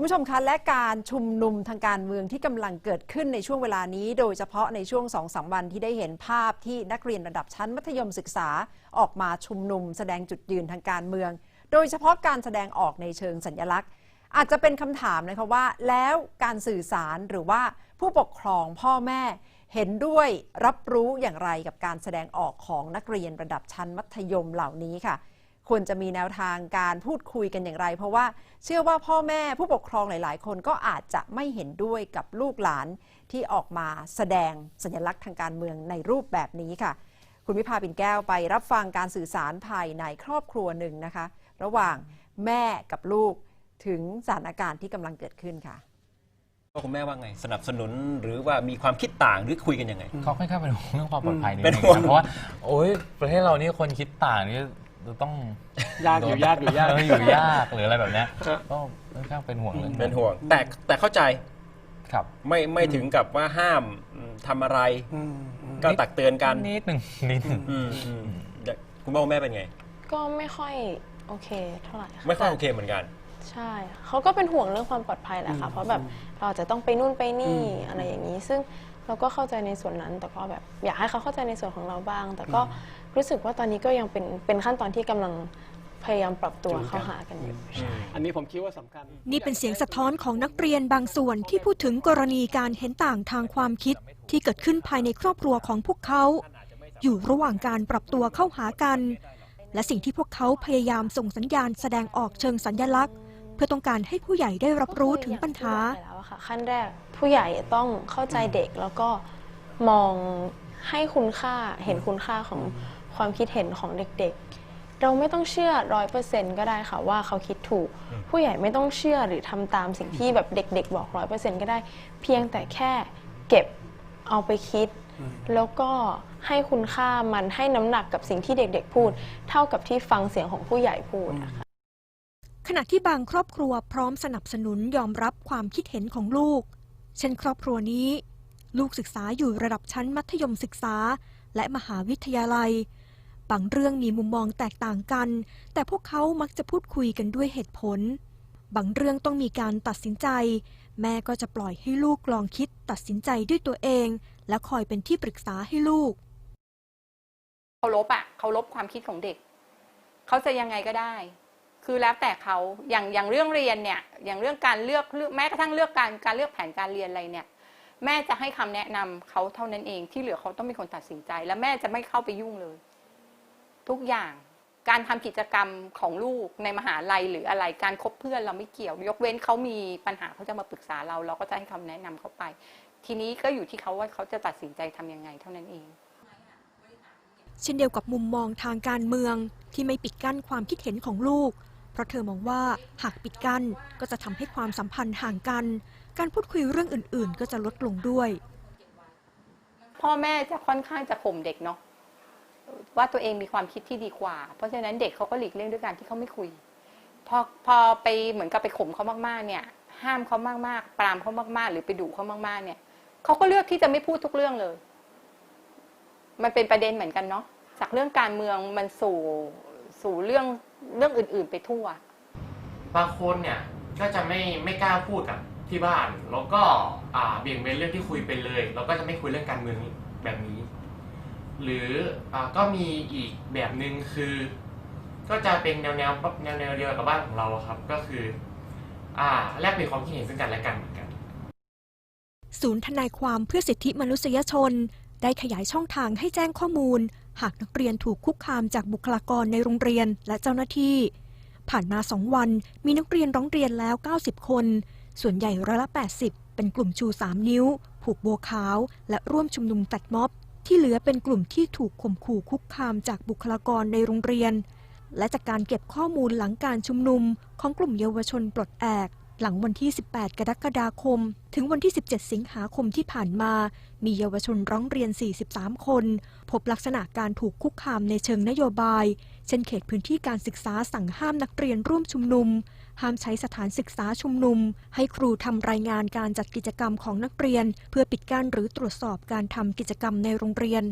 คุณผู้ชมคะและการชุมนุมทางการเมืองที่กำลังเกิดขึ้นในช่วงเวลานี้ โดยเฉพาะในช่วงสองสามวันที่ได้เห็นภาพที่นักเรียนระดับชั้นมัธยมศึกษาออกมาชุมนุม แสดงจุดยืนทางการเมือง โดยเฉพาะการแสดงออกในเชิงสัญลักษณ์ อาจจะเป็นคำถามนะคะว่า แล้วการสื่อสารหรือว่าผู้ปกครองพ่อแม่เห็นด้วยรับรู้อย่างไรกับการแสดงออกของนักเรียนระดับชั้นมัธยมเหล่านี้ค่ะ ควรจะมีแนวทางการพูดคุยกันอย่างไร เพราะว่าเชื่อว่าพ่อแม่ผู้ปกครองหลาย ๆ คนก็อาจจะไม่เห็นด้วยกับลูกหลานที่ออกมาแสดงสัญลักษณ์ทางการเมืองในรูปแบบนี้ค่ะ คุณวิภาปิ่นแก้วไปรับฟังการสื่อสารภายในครอบครัวหนึ่งนะคะ ระหว่างแม่กับลูกถึงสถานการณ์ที่กำลังเกิดขึ้นค่ะพ่อคุณแม่ว่าไง สนับสนุนหรือว่ามีความคิดต่างหรือคุยกันยังไงเขาค่อนข้างเป็นห่วงเรื่องความปลอดภัยนิดเป็นนึงห่วงนะเพราะว่าโอ้ยประเทศเรานี่คนคิดต่างนี่ จะต้องยากอยู่ยากอยู่ยากเอยู่ยากหรืออะไรแบบเนี้ยครับก็ค่อนข้างเป็นห่วงเรื่องเป็นห่วง แต่แต่เข้าใจครับ ไม่ไม่ถึงกับว่าห้ามอืมทำอะไรอืมอืมก็ตักเตือนกันนิดหนึ่งนิดหนึ่งอืมอืมแต่คุณพ่อคุณแม่เป็นไง ก็ไม่ค่อยโอเคเท่าไหร่ะไม่ค่อยแต่โอเคเหมือนกันใช่เขาก็เป็นห่วงเรื่องความปลอดภัยแหละค่ะ เพราะแบบเราจะต้องไปนู่นไปนี่อะไรอย่างนี้ ซึ่ง เราก็เข้าใจในส่วนนั้น แต่ก็แบบอยากให้เขาเข้าใจในส่วนของเราบ้าง แต่ก็รู้สึกว่าตอนนี้ก็ยังเป็นเป็นขั้นตอนที่กำลังพยายามปรับตัวเข้าหากันอยู่ใช่อันนี้ผมคิดว่าสำคัญ นี่เป็นเสียงสะท้อนของนักเรียนบางส่วนที่พูดถึงกรณีการเห็นต่างทางความคิดที่เกิดขึ้นภายในครอบครัวของพวกเขา อยู่ระหว่างการปรับตัวเข้าหากัน และสิ่งที่พวกเขาพยายามส่งสัญญาณแสดงออกเชิงสัญลักษณ์เพื่อต้องการให้ผู้ใหญ่ได้รับรู้ถึงปัญหาแล้วค่ะขั้นแรกผู้ใหญ่ต้องเข้าใจเด็กแล้วก็มองให้คุณค่าเห็นคุณค่าของความคิดเห็นของเด็กๆ เราไม่ต้องเชื่อร้อยเปอร์เซ็นก็ได้ค่ะว่าเขาคิดถูก ผู้ใหญ่ไม่ต้องเชื่อหรือทำตามสิ่งที่แบบเด็ก ๆ บอกร้อยเปอร์เซ็นก็ได้ เพียงแต่แค่เก็บเอาไปคิด แล้วก็ให้คุณค่ามันให้น้ำหนักกับสิ่งที่เด็ก ๆ พูด เท่ากับที่ฟังเสียงของผู้ใหญ่พูดนะคะ ขณะที่บางครอบครัวพร้อมสนับสนุนยอมรับความคิดเห็นของลูก เช่นครอบครัวนี้ ลูกศึกษาอยู่ระดับชั้นมัธยมศึกษา และมหาวิทยาลัย บางเรื่องมีมุมมองแตกต่างกัน แต่พวกเขามักจะพูดคุยกันด้วยเหตุผล บางเรื่องต้องมีการตัดสินใจ แม่ก็จะปล่อยให้ลูกลองคิดตัดสินใจด้วยตัวเอง และคอยเป็นที่ปรึกษาให้ลูกเคารพอะเคารพความคิดของเด็ก เขาจะยังไงก็ได้ คือแล้วแต่เขาอย่างอย่างเรื่องเรียนเนี่ยอย่างเรื่องการเลือกแม้กระทั่งเลือกการการเลือกแผนการเรียนอะไรเนี่ย แม่จะให้คำแนะนำเขาเท่านั้นเองที่เหลือเขาต้องเป็นคนตัดสินใจ และแม่จะไม่เข้าไปยุ่งเลย ทุกอย่างการทำกิจกรรมของลูกในมหาลัยหรืออะไรการคบเพื่อนเราไม่เกี่ยว ยกเว้นเขามีปัญหาเขาจะมาปรึกษาเรา เราก็จะให้คำแนะนำเขาไป ทีนี้ก็อยู่ที่เขาว่าเขาจะตัดสินใจทำยังไงเท่านั้นเอง เช่นเดียวกับมุมมองทางการเมืองที่ไม่ปิดกั้นความคิดเห็นของลูก เพราะเธอมองว่าหากปิดกั้นก็จะทำให้ความสัมพันธ์ห่างกัน การพูดคุยเรื่องอื่น ๆ ก็จะลดลงด้วย พ่อแม่จะค่อนข้างจะข่มเด็กเนาะว่าตัวเองมีความคิดที่ดีกว่า เพราะฉะนั้นเด็กเขาก็หลีกเลี่ยงด้วยการที่เขาไม่คุย พอพอไปเหมือนกับไปข่มเขามากๆ เนี่ย ห้ามเขามากๆ ปรามเขามากๆ หรือไปดุเขามากๆ เนี่ยเขาก็เลือกที่จะไม่พูดทุกเรื่องเลย มันเป็นประเด็นเหมือนกันเนาะจากเรื่องการเมืองมันสู่ สู่เรื่องเรื่องอื่นๆ ไปทั่ว บางคนเนี่ยก็จะไม่ไม่กล้าพูดกับที่บ้าน แล้วก็อ่าเบี่ยงเบนเรื่องที่คุยไปเลย แล้วก็จะไม่คุยเรื่องการเมืองแบบนี้ หรืออาก็มีอีกแบบหนึ่งคือ ก็จะเป็นแนวแนวแนวแนวเดียวกับบ้านของเราอะครับ ก็คืออ่าแลกเปลี่ยนความคิดเห็นซึ่งกันและกันเหมือนกัน ศูนย์ทนายความเพื่อสิทธิมนุษยชน ได้ขยายช่องทางให้แจ้งข้อมูล หากนักเรียนถูกคุกคามจากบุคลากรในโรงเรียนและเจ้าหน้าที่ ผ่านมาสองวันมีนักเรียนร้องเรียนแล้ว 90 คน ส่วนใหญ่ร้อยละ 80 เป็นกลุ่มชู 3 นิ้ว ผูกโบขาว และร่วมชุมนุมตัดม็อบ ที่เหลือเป็นกลุ่มที่ถูกข่มขู่คุกคามจากบุคลากรในโรงเรียน และจากการเก็บข้อมูลหลังการชุมนุมของกลุ่มเยาวชนปลดแอก หลังวันที่ 18 กรกฎาคม ถึงวันที่ 17 สิงหาคมที่ผ่านมา มีเยาวชนร้องเรียน 43 คน พบลักษณะการถูกคุกคามในเชิงนโยบาย เช่นเขตพื้นที่การศึกษาสั่งห้ามนักเรียนร่วมชุมนุม ห้ามใช้สถานศึกษาชุมนุม ให้ครูทำรายงานการจัดกิจกรรมของนักเรียน เพื่อปิดกั้นหรือตรวจสอบการทำกิจกรรมในโรงเรียน